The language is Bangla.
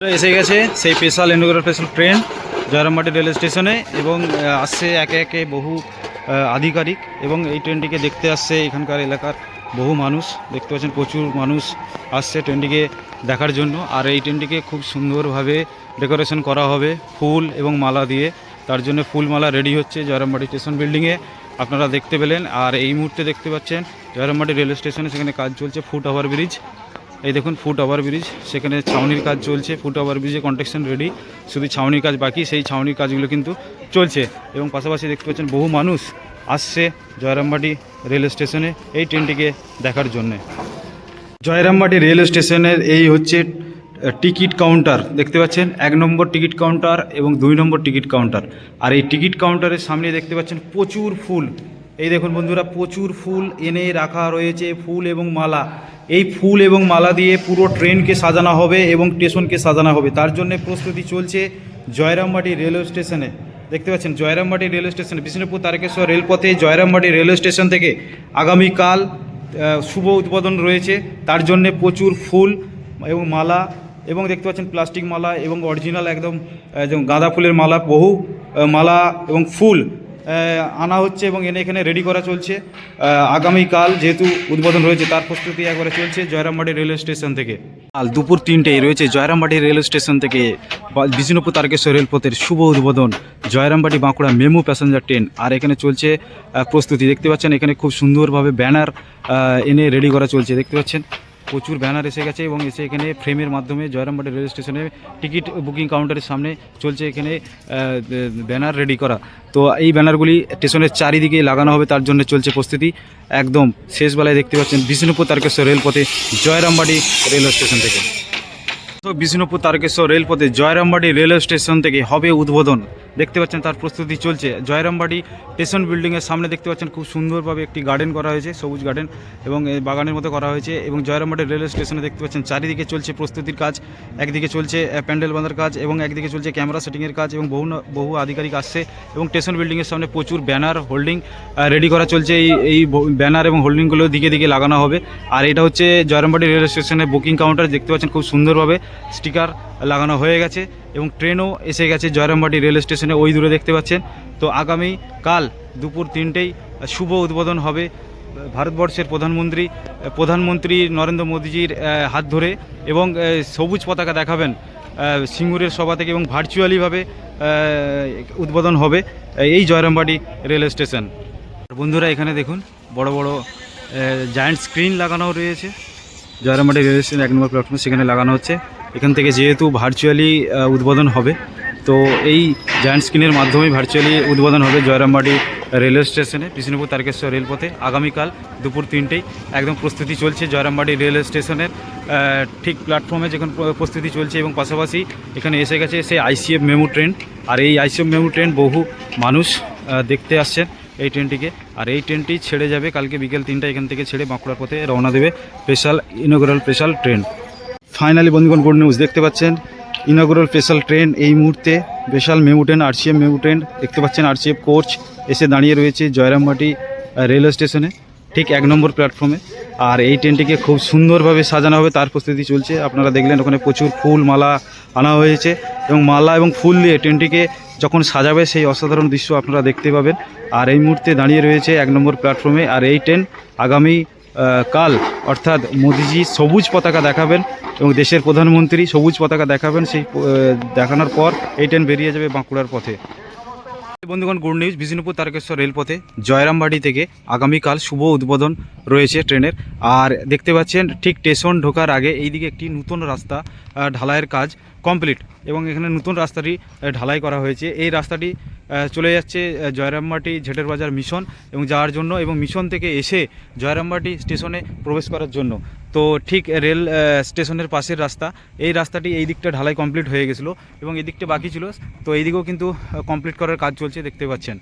এসে গেছে সেই special inaugural special train Jayrambati rail স্টেশনে এবং আসছে একে একে বহু আধিকারিক এবং এই ট্রেনটিকে দেখতে আসছে এখানকার এলাকার বহু মানুষ। দেখতে পাচ্ছেন প্রচুর মানুষ আসছে ট্রেনটিকে দেখার জন্য। আর এই ট্রেনটিকে খুব সুন্দরভাবে ডেকোরেশন করা হবে ফুল এবং মালা দিয়ে। তার জন্য ফুল মালা রেডি হচ্ছে জয়রামবাটি স্টেশন বিল্ডিংয়ে। আপনারা দেখতে পেলেন। আর এই মুহূর্তে দেখতে পাচ্ছেন জয়রামবাটি রেল স্টেশনে সেখানে কাজ চলছে ফুট ওভার ব্রিজ। এই দেখুন ফুট ওভার ব্রিজ সেখানে ছাউনির কাজ চলছে ফুট ওভার ব্রিজে কন্ট্রাকশন রেডি শুধু ছাউনির কাজ বাকি, সেই ছাউনির কাজগুলো কিন্তু চলছে। এবং পাশাপাশি দেখতে পাচ্ছেন, বহু মানুষ আসছে জয়রামবাটি রেল স্টেশনে এই ট্রেনটিকে দেখার জন্যে। জয়রামবাটি রেল স্টেশনের এই হচ্ছে টিকিট কাউন্টার দেখতে পাচ্ছেন, এক নম্বর টিকিট কাউন্টার এবং দুই নম্বর টিকিট কাউন্টার আর এই টিকিট কাউন্টারের সামনে দেখতে পাচ্ছেন, প্রচুর ফুল। এই দেখুন বন্ধুরা, প্রচুর ফুল এনে রাখা রয়েছে, ফুল এবং মালা। এই ফুল এবং মালা দিয়ে পুরো ট্রেনকে সাজানো হবে এবং স্টেশনকে সাজানো হবে। তার জন্য প্রস্তুতি চলছে জয়রামবাটি রেলওয়ে স্টেশনে। দেখতে পাচ্ছেন, জয়রামবাটি রেলওয়ে স্টেশনে, বিষ্ণুপুর তারকেশ্বর রেলপথে জয়রামবাটি রেলওয়ে স্টেশন থেকে আগামীকাল শুভ উদ্বোধন রয়েছে। তার জন্য প্রচুর ফুল এবং মালা এবং দেখতে পাচ্ছেন প্লাস্টিক মালা এবং অরিজিনাল একদম গাঁদা ফুলের মালা, বহু মালা এবং ফুল আনা হচ্ছে এবং এনে এখানে রেডি করা চলছে। আগামীকাল যেহেতু উদ্বোধন রয়েছে, তার প্রস্তুতি একবারে চলছে জয়রামবাটি রেলওয়ে স্টেশন থেকে। কাল দুপুর তিনটেই রয়েছে জয়রামবাটি রেলওয়ে স্টেশন থেকে বিষ্ণুপুর তারকেশ্বর রেলপথের শুভ উদ্বোধন। Jayrambati Bankura MEMU passenger train. আর এখানে চলছে প্রস্তুতি। দেখতে পাচ্ছেন, এখানে খুব সুন্দরভাবে ব্যানার এনে রেডি করা চলছে। দেখতে পাচ্ছেন প্রচুর ব্যানার এসে গেছে এবং এসে এখানে ফ্রেমের মাধ্যমে জয়রামবাটি রেল স্টেশনে টিকিট বুকিং কাউন্টারের সামনে চলছে এখানে ব্যানার রেডি করা। তো এই ব্যানারগুলি স্টেশনের চারিদিকে লাগানো হবে, তার জন্য চলছে প্রস্তুতি। একদম শেষ বেলায় দেখতে পাচ্ছেন বিষ্ণুপুর তারকেশ্বর রেলপথে জয়রামবাটি রেলওয়ে স্টেশন থেকে। তো বিষ্ণুপুর তারকেশ্বর রেলপথে জয়রামবাটি রেলওয়ে স্টেশন থেকে হবে উদ্বোধন। দেখতে পাচ্ছেন তার প্রস্তুতি চলছে। জয়রামবাটি স্টেশন বিল্ডিংয়ের সামনে দেখতে পাচ্ছেন খুব সুন্দরভাবে একটি গার্ডেন করা হয়েছে, সবুজ গার্ডেন, এবং বাগানের মতো করা হয়েছে, এবং জয়রামবাটি রেলওয়ে স্টেশনে দেখতে পাচ্ছেন চারিদিকে চলছে প্রস্তুতির কাজ, একদিকে চলছে প্যান্ডেল বাঁধার কাজ, এবং একদিকে চলছে ক্যামেরা সেটিংয়ের কাজ, এবং বহু বহু আধিকারিক আসছে, এবং স্টেশন বিল্ডিংয়ের সামনে প্রচুর ব্যানার হোল্ডিং রেডি করা চলছে এই এই ব্যানার এবং হোল্ডিংগুলো দিকে দিকে লাগানো হবে। আর এটা হচ্ছে জয়রামবাটি রেলওয়ে স্টেশনের বুকিং কাউন্টার, দেখতে পাচ্ছেন খুব সুন্দরভাবে স্টিকার লাগানো হয়ে গেছে। এবং ট্রেনও এসে গেছে জয়রামবাটি রেল স্টেশনে, ওই দূরে দেখতে পাচ্ছেন। তো আগামী কাল দুপুর তিনটেই শুভ উদ্বোধন হবে ভারতবর্ষের প্রধানমন্ত্রী প্রধানমন্ত্রী নরেন্দ্র মোদীজির হাত ধরে এবং সবুজ পতাকা দেখাবেন সিঙ্গুরের সভা থেকে এবং ভার্চুয়ালিভাবে উদ্বোধন হবে এই জয়রামবাটি রেল স্টেশন। বন্ধুরা, এখানে দেখুন, বড় বড় জায়ান্ট স্ক্রিন লাগানো রয়েছে। জয়রামবাটি রেল স্টেশন এক নম্বর প্ল্যাটফর্ম সেখানে লাগানো হচ্ছে। এখান থেকে যেহেতু ভার্চুয়ালি উদ্বোধন হবে, তো এই জায়ান্ট স্ক্রিনের মাধ্যমে ভার্চুয়ালি উদ্বোধন হবে জয়রামবাড়ি রেলওয়ে স্টেশনে বিষ্ণুপুর তারকেশ্বর রেলপথে। আগামীকাল দুপুর তিনটেই একদম প্রস্তুতি চলছে জয়রামবাড়ি রেলওয়ে স্টেশনের ঠিক প্ল্যাটফর্মে যখন প্রস্তুতি চলছে এবং পাশাপাশি এখানে এসে গেছে সেই আইসিএফ মেমু ট্রেন আর এই আইসিএফ মেমু ট্রেন বহু মানুষ দেখতে আসছেন এই ট্রেনটিকে আর এই ট্রেনটি ছেড়ে যাবে কালকে বিকেল তিনটা এখান থেকে ছেড়ে বাঁকুড়ার পথে রওনা দেবে special inaugural special train finally বন্ধুগণ গুড নিউজ দেখতে পাচ্ছেন। ইনগুরাল স্পেশাল ট্রেন এই মুহূর্তে special MEMU train RCF MEMU train দেখতে পাচ্ছেন। আরসিএফ কোচ এসে দাঁড়িয়ে রয়েছে জয়রামবাটি রেলওয়ে স্টেশনে, ঠিক এক নম্বর প্ল্যাটফর্মে। আর এই ট্রেনটিকে খুব সুন্দরভাবে সাজানো হবে, তার প্রস্তুতি চলছে। আপনারা দেখলেন ওখানে প্রচুর ফুল মালা আনা হয়েছে এবং মালা এবং ফুল দিয়ে ট্রেনটিকে যখন সাজাবে সেই অসাধারণ দৃশ্য আপনারা দেখতে পাবেন। আর এই মুহূর্তে দাঁড়িয়ে রয়েছে এক নম্বর প্ল্যাটফর্মে। আর এই ট্রেন আগামী কাল অর্থাৎ মোদিজি সবুজ পতাকা দেখাবেন এবং দেশের প্রধানমন্ত্রী সবুজ পতাকা দেখাবেন সেই দেখানোর পর এই ট্রেন বেরিয়ে যাবে বাঁকুড়ার পথে। বন্ধুগণ, গুড নিউজ, বিষ্ণুপুর তারকেশ্বর রেলপথে জয়রামবাড়ি থেকে আগামীকাল শুভ উদ্বোধন রয়েছে ট্রেনের। আর দেখতে পাচ্ছেন, ঠিক স্টেশন ঢোকার আগে এইদিকে একটি নতুন রাস্তা ঢালাইয়ের কাজ কমপ্লিট এবং এখানে নতুন রাস্তাটি ঢালাই করা হয়েছে। এই রাস্তাটি চলে যাচ্ছে জয়রামবাটি ঝেটের বাজার মিশন এবং যাওয়ার জন্য এবং মিশন থেকে এসে জয়রামবাটি স্টেশনে প্রবেশ করার জন্য। তো ঠিক রেল স্টেশনের পাশের রাস্তা। এই রাস্তাটি এই দিকটা ঢালাই কমপ্লিট হয়ে গেছিল এবং এদিকটা দিকটা বাকি ছিল। তো এইদিকেও কিন্তু কমপ্লিট করার কাজ চলছে, দেখতে পাচ্ছেন।